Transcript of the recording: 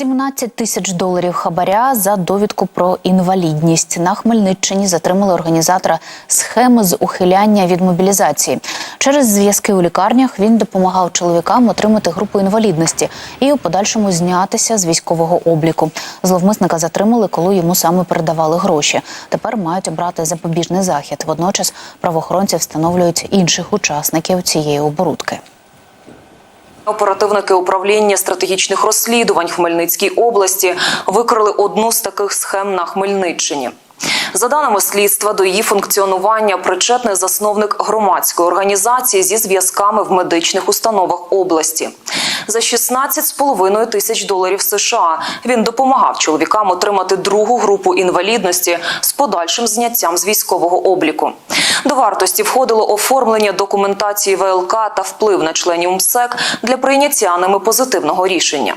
17 тисяч доларів хабаря за довідку про інвалідність. На Хмельниччині затримали організатора схеми з ухиляння від мобілізації. Через зв'язки у лікарнях він допомагав чоловікам отримати групу інвалідності і у подальшому знятися з військового обліку. Зловмисника затримали, коли йому саме передавали гроші. Тепер мають обрати запобіжний захід. Водночас правоохоронці встановлюють інших учасників цієї оборудки. Оперативники управління стратегічних розслідувань Хмельницькій області викрили одну з таких схем на Хмельниччині. За даними слідства, до її функціонування причетний засновник громадської організації зі зв'язками в медичних установах області. За 16,5 тисяч доларів США він допомагав чоловікам отримати другу групу інвалідності з подальшим зняттям з військового обліку. До вартості входило оформлення документації ВЛК та вплив на членів МСЕК для прийняття ними позитивного рішення.